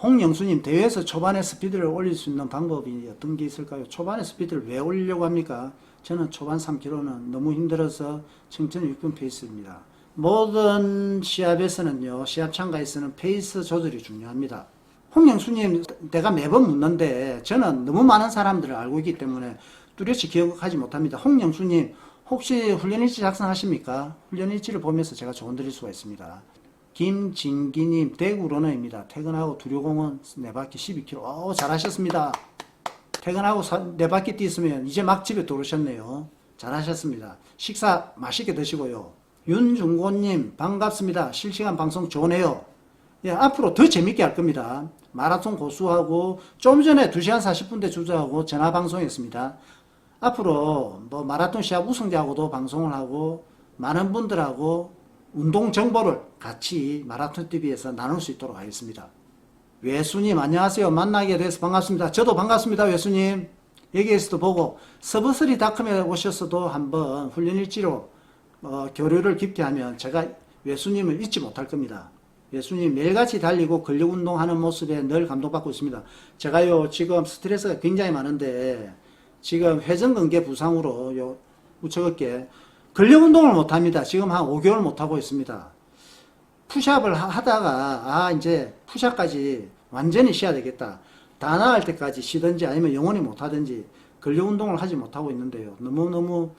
홍영수님 대회에서 초반에 스피드를 올릴 수 있는 방법이 어떤 게 있을까요? 초반에 스피드를 왜 올리려고 합니까? 저는 초반 3km는 너무 힘들어서 천천히 6분 페이스입니다. 모든 시합에서는요, 시합 참가에서는 페이스 조절이 중요합니다. 홍영수님, 내가 매번 묻는데 저는 너무 많은 사람들을 알고 있기 때문에 뚜렷이 기억하지 못합니다. 홍영수님, 혹시 훈련일지 작성하십니까? 훈련일지를 보면서 제가 조언 드릴 수가 있습니다. 김진기님, 대구 러너입니다. 퇴근하고 두류공원 네 바퀴 12km. 오, 잘하셨습니다. 퇴근하고 사- 네 바퀴 뛰었으면 이제 막 집에 들어오셨네요. 잘하셨습니다. 식사 맛있게 드시고요. 윤중곤님, 반갑습니다. 실시간 방송 좋네요. 예, 앞으로 더 재밌게 할 겁니다. 마라톤 고수하고 좀 전에 2시간 40분대 주자하고 전화 방송했습니다. 앞으로 뭐 마라톤 시합 우승자하고도 방송을 하고 많은 분들하고 운동 정보를 같이 마라톤 TV에서 나눌 수 있도록 하겠습니다. 외수님 안녕하세요. 만나게 돼서 반갑습니다. 저도 반갑습니다. 외수님. 여기에서도 보고 서브스리닷컴에 오셨어도 한번 훈련일지로 어, 교류를 깊게 하면 제가 외수님을 잊지 못할 겁니다. 외수님 매일같이 달리고 근력 운동하는 모습에 늘 감동받고 있습니다. 제가요 지금 스트레스가 굉장히 많은데 지금 회전근개 부상으로 요 우측 어깨 근력 운동을 못합니다. 지금 한 5개월 못하고 있습니다. 푸샵을 하- 하다가 아 이제 푸샵까지 완전히 쉬어야 되겠다. 다 나을 때까지 쉬든지 아니면 영원히 못하든지 근력 운동을 하지 못하고 있는데요. 너무너무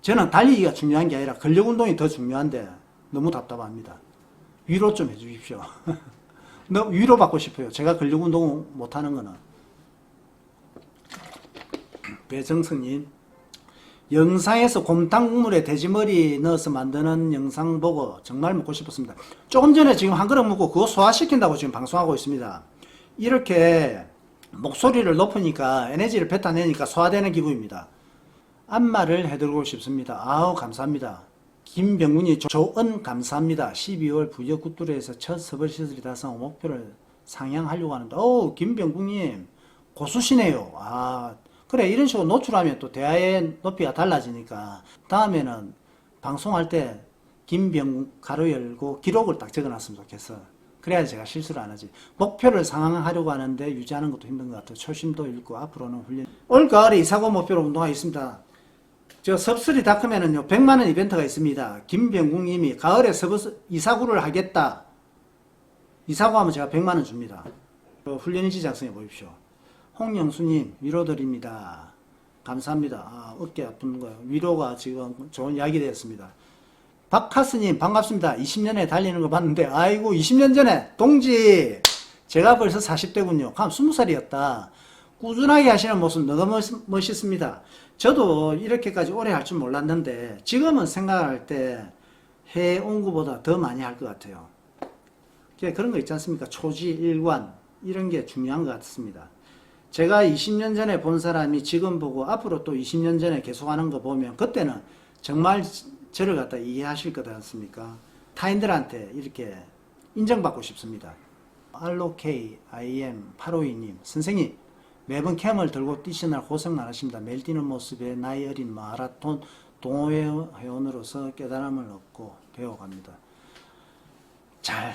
저는 달리기가 중요한 게 아니라 근력 운동이 더 중요한데 너무 답답합니다. 위로 좀 해주십시오. 위로 받고 싶어요. 제가 근력 운동 못하는 거는. 배정성님. 영상에서 곰탕 국물에 돼지머리 넣어서 만드는 영상 보고 정말 먹고 싶었습니다. 조금 전에 지금 한 그릇 먹고 그거 소화시킨다고 지금 방송하고 있습니다. 이렇게 목소리를 높으니까 에너지를 뱉어내니까 소화되는 기분입니다. 안마를 해드리고 싶습니다. 아우 감사합니다. 김병문이 조- 조은 감사합니다. 12월 부여 굿뚜레에서 첫 서벌 시설이 달성 목표를 상향하려고 하는데 오 김병국님 고수시네요. 아 그래 이런 식으로 노출하면 또 대화의 높이가 달라지니까 다음에는 방송할 때 김병 가로 열고 기록을 딱 적어놨으면 좋겠어. 그래야 제가 실수를 안 하지. 목표를 상향하려고 하는데 유지하는 것도 힘든 것 같아요. 초심도 잃고 앞으로는 훈련. 올 가을에 이사고 목표로 운동하겠습니다. 저 섭스리 닷컴에는요 100만 원 이벤트가 있습니다. 김병국님이 가을에 서브 이사구를 하겠다. 이사구 하면 제가 100만 원 줍니다. 어, 훈련 일지 작성해 보십시오. 홍영수님 위로드립니다. 감사합니다. 아, 어깨 아픈 거요. 위로가 지금 좋은 이야기 되었습니다. 박하스님 반갑습니다. 20년에 달리는 거 봤는데 아이고 20년 전에 동지 제가 벌써 40대군요. 감 20살이었다. 꾸준하게 하시는 모습 너무 멋- 멋있습니다. 저도 이렇게까지 오래 할 줄 몰랐는데 지금은 생각할 때 해온 것보다 더 많이 할 것 같아요. 그런 거 있지 않습니까? 초지, 일관 이런 게 중요한 것 같습니다. 제가 20년 전에 본 사람이 지금 보고 앞으로 또 20년 전에 계속 하는 거 보면 그때는 정말 저를 갖다 이해하실 거지 않습니까? 타인들한테 이렇게 인정받고 싶습니다. 알로케이 IM 852님 선생님 매번 캠을 들고 뛰시느라 고생 많으십니다. 매일 뛰는 모습에 나이 어린 마라톤 동호회 회원으로서 깨달음을 얻고 배워갑니다. 잘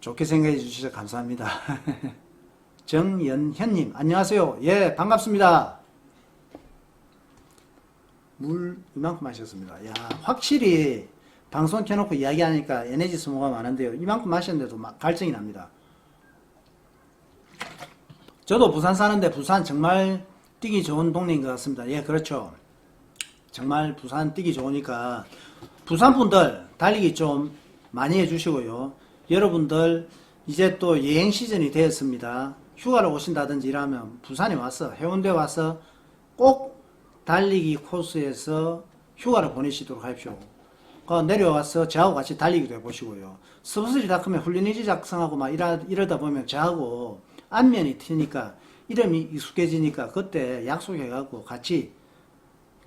좋게 생각해 주셔서 감사합니다. 정연현님 안녕하세요. 예 반갑습니다. 물 이만큼 마셨습니다. 야 확실히 방송 켜놓고 이야기하니까 에너지 소모가 많은데요. 이만큼 마셨는데도 막 갈증이 납니다. 저도 부산 사는데 부산 정말 뛰기 좋은 동네인 것 같습니다. 예 그렇죠. 정말 부산 뛰기 좋으니까 부산 분들 달리기 좀 많이 해주시고요. 여러분들 이제 또 여행 시즌이 되었습니다. 휴가를 오신다든지 이러면 부산에 와서 해운대 와서 꼭 달리기 코스에서 휴가를 보내시도록 하십시오. 그 내려와서 저하고 같이 달리기도 해보시고요. 서브스리닷컴에 훈련일지 작성하고 막 이러, 이러다 보면 저하고 안면이 트니까 이름이 익숙해지니까 그때 약속해갖고 같이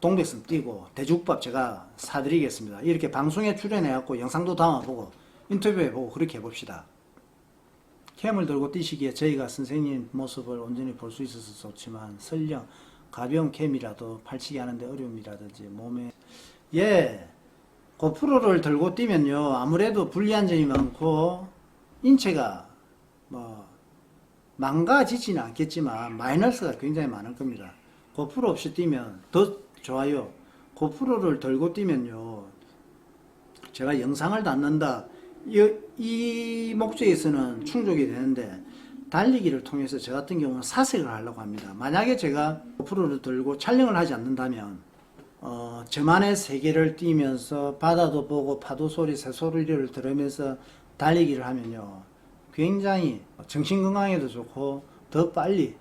동백섬 뛰고 대죽밥 제가 사드리겠습니다. 이렇게 방송에 출연해갖고 영상도 담아보고 인터뷰해보고 그렇게 해봅시다. 캠을 들고 뛰시기에 저희가 선생님 모습을 온전히 볼 수 있어서 좋지만 설령 가벼운 캠이라도 팔치기 하는데 어려움이라든지 몸에 예 고프로를 들고 뛰면요 아무래도 불리한 점이 많고 인체가 뭐 망가지지는 않겠지만 마이너스가 굉장히 많을 겁니다. 고프로 없이 뛰면 더 좋아요. 고프로를 들고 뛰면요. 제가 영상을 담는다. 이, 이 목적에서는 충족이 되는데 달리기를 통해서 저 같은 경우는 사색을 하려고 합니다. 만약에 제가 고프로를 들고 촬영을 하지 않는다면 어, 저만의 세계를 뛰면서 바다도 보고 파도 소리, 새 소리를 들으면서 달리기를 하면요. 굉장히 정신 건강에도 좋고 더 빨리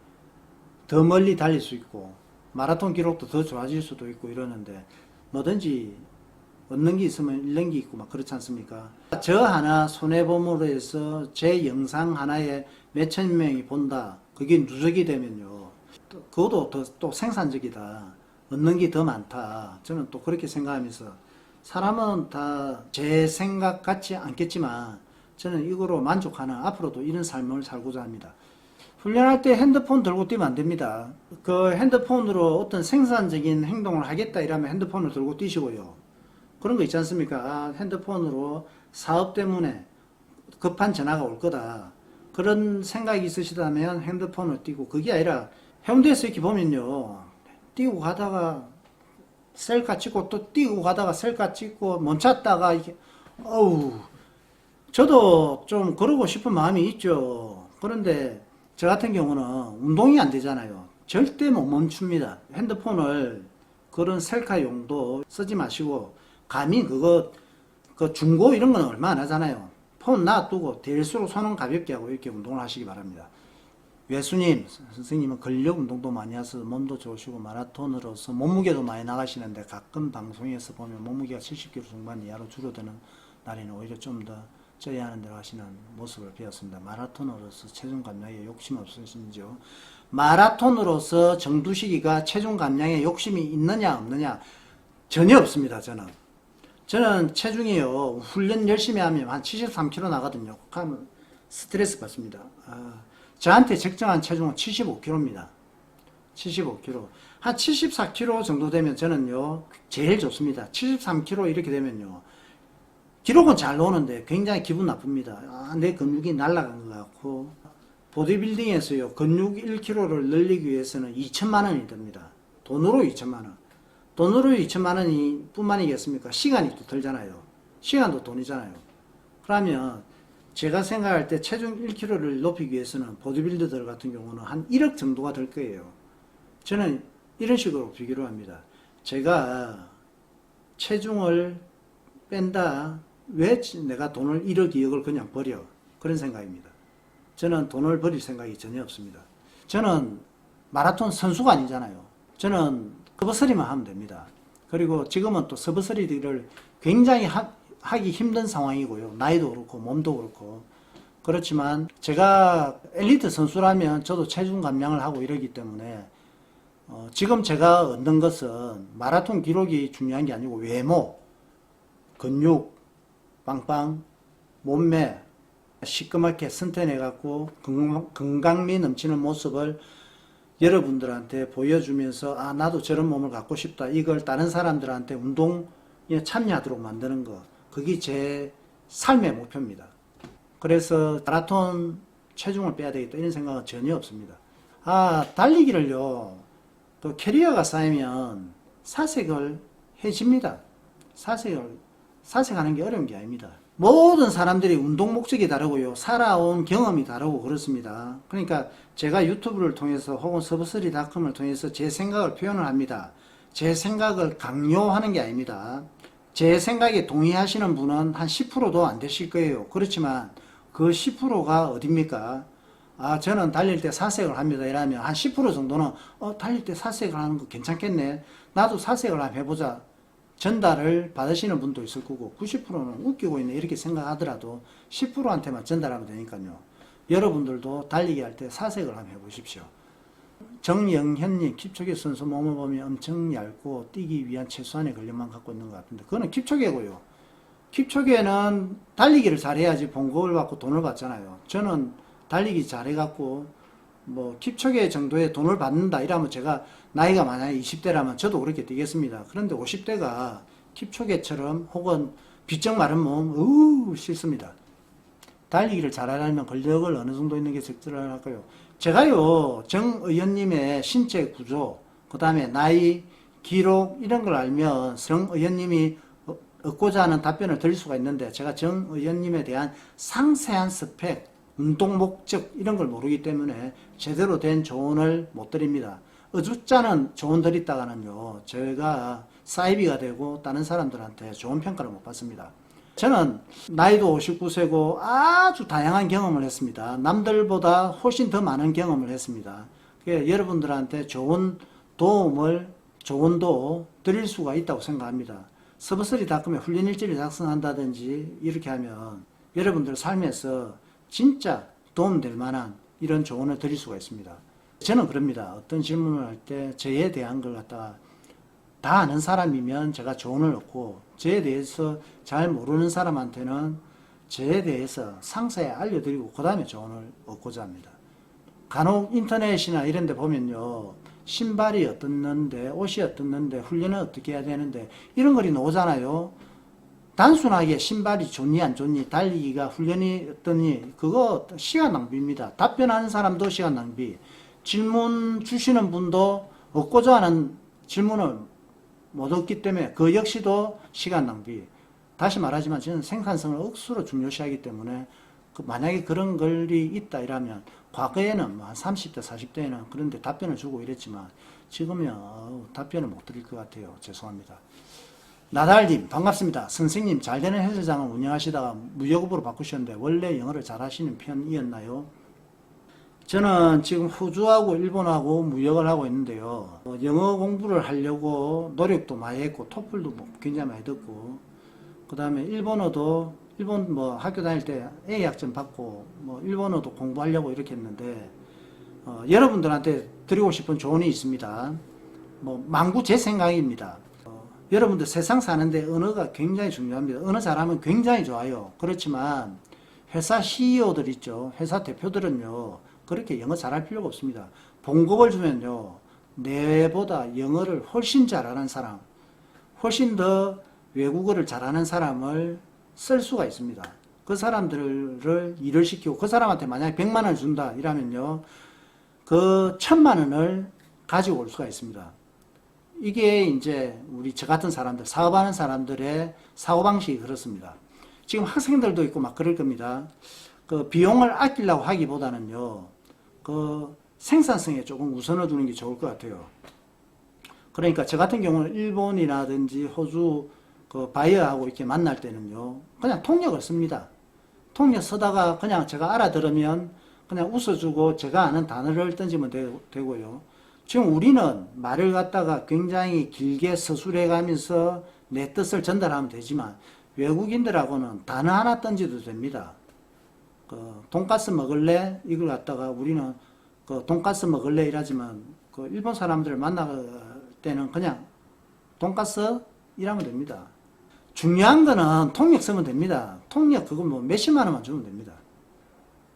더 멀리 달릴 수 있고 마라톤 기록도 더 좋아질 수도 있고 이러는데 뭐든지 얻는 게 있으면 잃는 게 있고 막 그렇지 않습니까? 저 하나 손해보험으로 해서 제 영상 하나에 몇천 명이 본다. 그게 누적이 되면요. 또 그것도 더 또 생산적이다. 얻는 게 더 많다. 저는 또 그렇게 생각하면서 사람은 다 제 생각 같지 않겠지만 저는 이거로 만족하는 앞으로도 이런 삶을 살고자 합니다. 훈련할 때 핸드폰 들고 뛰면 안 됩니다. 그 핸드폰으로 어떤 생산적인 행동을 하겠다 이러면 핸드폰을 들고 뛰시고요. 그런 거 있지 않습니까? 아, 핸드폰으로 사업 때문에 급한 전화가 올 거다. 그런 생각이 있으시다면 핸드폰을 띄고 그게 아니라 해운대에서 이렇게 보면요. 뛰고 가다가 셀카 찍고 또 뛰고 가다가 셀카 찍고 멈췄다가 이게 어우 저도 좀 그러고 싶은 마음이 있죠. 그런데 저 같은 경우는 운동이 안 되잖아요. 절대 못 멈춥니다. 핸드폰을 그런 셀카 용도 쓰지 마시고 감히 그거 그 중고 이런 건 얼마 안 하잖아요. 폰 놔두고 될수록 손은 가볍게 하고 이렇게 운동을 하시기 바랍니다. 외수님, 선생님은 근력 운동도 많이 하셔서 몸도 좋으시고 마라톤으로서 몸무게도 많이 나가시는데 가끔 방송에서 보면 몸무게가 70kg 중반 이하로 줄어드는 날에는 오히려 좀더 쪄야 하는 데로 하시는 모습을 배웠습니다. 마라톤으로서 체중 감량에 욕심 없으신지요? 마라톤으로서 정두식이가 체중 감량에 욕심이 있느냐 없느냐 전혀 없습니다. 저는 저는 체중이요 훈련 열심히 하면 한 73kg 나거든요. 그러면 스트레스 받습니다. 아, 저한테 적정한 체중은 75kg입니다. 75kg. 한 74kg 정도 되면 저는요, 제일 좋습니다. 73kg 이렇게 되면요, 기록은 잘 나오는데 굉장히 기분 나쁩니다. 아, 내 근육이 날아간 것 같고, 보디빌딩에서요, 근육 1kg를 늘리기 위해서는 2천만 원이 듭니다. 돈으로 2천만 원. 돈으로 2천만 원이 뿐만이겠습니까? 시간이 또 들잖아요. 시간도 돈이잖아요. 그러면 제가 생각할 때 체중 1kg를 높이기 위해서는 보디빌더들 같은 경우는 한 1억 정도가 될 거예요. 저는 이런 식으로 비교를 합니다. 제가 체중을 뺀다. 왜 내가 돈을 1억, 2억을 그냥 버려? 그런 생각입니다. 저는 돈을 버릴 생각이 전혀 없습니다. 저는 마라톤 선수가 아니잖아요. 저는 서브서리만 하면 됩니다. 그리고 지금은 또 서브서리들을 굉장히 하, 하기 힘든 상황이고요. 나이도 그렇고 몸도 그렇고 그렇지만 제가 엘리트 선수라면 저도 체중 감량을 하고 이러기 때문에 어, 지금 제가 얻는 것은 마라톤 기록이 중요한 게 아니고 외모, 근육, 빵빵, 몸매 시커멓게 선탠해갖고 건강, 건강미 넘치는 모습을 여러분들한테 보여주면서 아 나도 저런 몸을 갖고 싶다 이걸 다른 사람들한테 운동에 참여하도록 만드는 거 그게 제 삶의 목표입니다. 그래서 마라톤 체중을 빼야 되겠다 이런 생각은 전혀 없습니다. 아 달리기를요 또 캐리어가 쌓이면 사색을 해집니다. 사색을 사색하는 게 어려운 게 아닙니다. 모든 사람들이 운동 목적이 다르고요. 살아온 경험이 다르고 그렇습니다. 그러니까 제가 유튜브를 통해서 혹은 서브스리닷컴을 통해서 제 생각을 표현을 합니다. 제 생각을 강요하는 게 아닙니다. 제 생각에 동의하시는 분은 한 10%도 안 되실 거예요. 그렇지만 그 10%가 어딥니까? 아, 저는 달릴 때 사색을 합니다. 이러면 한 10% 정도는, 어, 달릴 때 사색을 하는 거 괜찮겠네. 나도 사색을 한번 해보자. 전달을 받으시는 분도 있을 거고 90%는 웃기고 있네 이렇게 생각하더라도 10%한테만 전달하면 되니까요. 여러분들도 달리기 할 때 사색을 한번 해보십시오. 정영현님 킵초게 선수 몸을 보면 엄청 얇고 뛰기 위한 최소한의 근력만 갖고 있는 것 같은데 그거는 킵초게고요. 킵초게는 달리기를 잘해야지 봉급을 받고 돈을 받잖아요. 저는 달리기 잘해갖고 뭐 킵초게 정도의 돈을 받는다 이러면 제가 나이가 만약에 20대라면 저도 그렇게 되겠습니다. 그런데 50대가 킵초게처럼 혹은 비쩍 마른 몸, 으우, 싫습니다. 달리기를 잘하려면 근력을 어느 정도 있는 게 적절할까요? 제가요, 정 의원님의 신체 구조, 그 다음에 나이, 기록, 이런 걸 알면 정 의원님이 어- 얻고자 하는 답변을 드릴 수가 있는데 제가 정 의원님에 대한 상세한 스펙, 운동 목적, 이런 걸 모르기 때문에 제대로 된 조언을 못 드립니다. 어줍잖은 조언 드렸다가는요, 제가 사이비가 되고 다른 사람들한테 좋은 평가를 못 받습니다. 저는 나이도 59세고 아주 다양한 경험을 했습니다. 남들보다 훨씬 더 많은 경험을 했습니다. 여러분들한테 좋은 도움을, 조언도 드릴 수가 있다고 생각합니다. 서브서리닷컴에 훈련 일지를 작성한다든지 이렇게 하면 여러분들 삶에서 진짜 도움될 만한 이런 조언을 드릴 수가 있습니다. 저는 그럽니다. 어떤 질문을 할 때 저에 대한 걸 갖다가 다 아는 사람이면 제가 조언을 얻고 저에 대해서 잘 모르는 사람한테는 저에 대해서 상세히 알려드리고 그 다음에 조언을 얻고자 합니다. 간혹 인터넷이나 이런 데 보면요. 신발이 어떻는데 옷이 어떻는데 훈련은 어떻게 해야 되는데 이런 글이 나오잖아요. 단순하게 신발이 좋니 안 좋니 달리기가 훈련이 어떠니 그거 시간 낭비입니다. 답변하는 사람도 시간 낭비. 질문 주시는 분도 얻고자 하는 질문을 못 얻기 때문에 그 역시도 시간 낭비. 다시 말하지만 저는 생산성을 억수로 중요시하기 때문에 그 만약에 그런 글이 있다 이라면 과거에는 뭐 한 30대 40대에는 그런데 답변을 주고 이랬지만 지금은 어우, 답변을 못 드릴 것 같아요. 죄송합니다. 나달님 반갑습니다. 선생님 잘 되는 헬스장을 운영하시다가 무역업으로 바꾸셨는데 원래 영어를 잘하시는 편이었나요? 저는 지금 호주하고 일본하고 무역을 하고 있는데요. 어, 영어 공부를 하려고 노력도 많이 했고 토플도 뭐 굉장히 많이 듣고 그 다음에 일본어도 일본 뭐 학교 다닐 때 A 학점 받고 뭐 일본어도 공부하려고 이렇게 했는데 어, 여러분들한테 드리고 싶은 조언이 있습니다. 뭐 망구 제 생각입니다. 어, 여러분들 세상 사는데 언어가 굉장히 중요합니다. 언어 잘하면 굉장히 좋아요. 그렇지만 회사 CEO들 있죠. 회사 대표들은요. 그렇게 영어 잘할 필요가 없습니다. 봉급을 주면요. 내보다 영어를 훨씬 잘하는 사람, 훨씬 더 외국어를 잘하는 사람을 쓸 수가 있습니다. 그 사람들을 일을 시키고 그 사람한테 만약에 100만 원을 준다 이러면요. 그 천만 원을 가지고 올 수가 있습니다. 이게 이제 우리 저 같은 사람들, 사업하는 사람들의 사고방식이 그렇습니다. 지금 학생들도 있고 막 그럴 겁니다. 그 비용을 아끼려고 하기보다는요, 그 생산성에 조금 우선을 두는 게 좋을 것 같아요. 그러니까 저 같은 경우는 일본이라든지 호주 그 바이어하고 이렇게 만날 때는요, 그냥 통역을 씁니다. 통역 쓰다가 그냥 제가 알아들으면 그냥 웃어주고 제가 아는 단어를 던지면 되, 되고요. 지금 우리는 말을 갖다가 굉장히 길게 서술해 가면서 내 뜻을 전달하면 되지만 외국인들하고는 단어 하나 던져도 됩니다. 그 돈가스 먹을래? 이걸 갖다가 우리는 그 돈가스 먹을래 이라지만 그 일본 사람들을 만날 때는 그냥 돈가스 이라면 됩니다. 중요한 거는 통역 쓰면 됩니다. 통역 그거 뭐 몇십만 원만 주면 됩니다.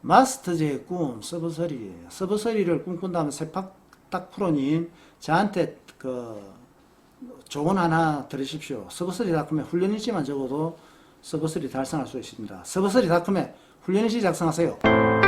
마스터제의 꿈 서브서리 서브서리를 꿈꾼다면 세팍딱 프로님 저한테 그 조언 하나 들으십시오. 서브서리 닷컴에 훈련일지만 적어도 서브서리 달성할 수 있습니다. 서브서리 닷컴에 훈련일지 작성하세요.